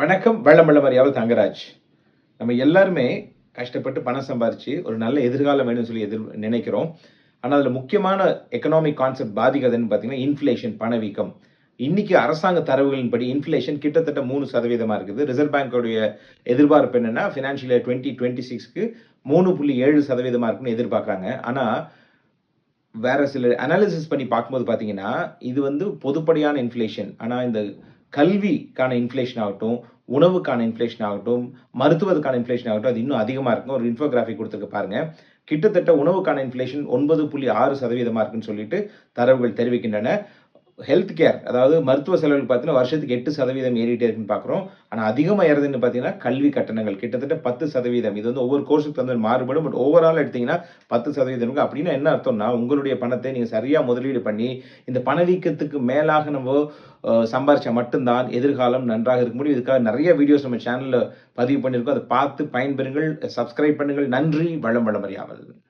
வணக்கம் வெள்ளம் வெள்ளம் தங்கராஜ். நம்ம எல்லாருமே கஷ்டப்பட்டு பணம் சம்பாரிச்சு ஒரு நல்ல எதிர்காலம் வேணும்னு சொல்லி எதிர் நினைக்கிறோம். ஆனால் அதில் முக்கியமான எக்கனாமிக் கான்செப்ட் பாதிக்கிறதுன்னு பார்த்தீங்கன்னா இன்ஃப்ளேஷன் பணவீக்கம். இன்னைக்கு அரசாங்க தரவுகளின்படி இன்ஃப்ளேஷன் கிட்டத்தட்ட மூணு சதவீதமாக இருக்குது. ரிசர்வ் பேங்கோடைய எதிர்பார்ப்பு என்னென்னா ஃபினான்ஷியல் இயர் டுவெண்ட்டி டுவெண்ட்டி சிக்ஸ்க்கு மூணு புள்ளி ஏழு சதவீதமாக இருக்குன்னு எதிர்பார்க்குறாங்க. ஆனால் வேற சில அனாலிசிஸ் பண்ணி பார்க்கும்போது பார்த்தீங்கன்னா இது வந்து பொதுப்படியான இன்ஃப்ளேஷன் ஆனால் இந்த கல்விக்கான இன்ஃப்ளேஷன் ஆகட்டும் உணவுக்கான இன்ஃப்ளேஷன் ஆகட்டும் மருத்துவத்துக்கான இன்ஃப்ளேஷன் ஆகட்டும் அது இன்னும் அதிகமாக இருக்கும். ஒரு இன்ஃபோகிராஃபி கொடுத்துருக்கு பாருங்க. கிட்டத்தட்ட உணவுக்கான இன்ஃப்ளேஷன் ஒன்பது புள்ளி ஆறு சதவீதமாக இருக்குன்னு சொல்லிட்டு தரவுகள் தெரிவிக்கின்றன. ஹெல்த் கேர் அதாவது மருத்துவ செலவுகள் பார்த்தீங்கன்னா வருஷத்துக்கு எட்டு சதவீதம் ஏறிட்டே இருக்குன்னு பார்க்குறோம். ஆனால் அதிகமாக ஏறதுன்னு பார்த்தீங்கன்னா கல்வி கட்டணங்கள். கிட்டத்தட்ட பத்து சதவீதம். இது வந்து ஒவ்வொரு கோர்ஸுக்கு தகுந்த மாறுபடும். பட் ஓவரால் எடுத்தீங்கன்னா பத்து சதவீதம் இருக்கு. அப்படின்னா என்ன அர்த்தம்னா உங்களுடைய பணத்தை நீங்கள் சரியாக முதலீடு பண்ணி இந்த பணவீக்கத்துக்கு மேலாக நம்ம சம்பாரிச்சா மட்டும்தான் எதிர்காலம் நன்றாக இருக்க முடியும். இதுக்காக நிறைய வீடியோஸ் நம்ம சேனலில் பதிவு பண்ணியிருக்கோம். அதை பார்த்து பயன்பெறுங்கள் சப்ஸ்கிரைப் பண்ணுங்கள். நன்றி வளம் வளம் அறியாமல்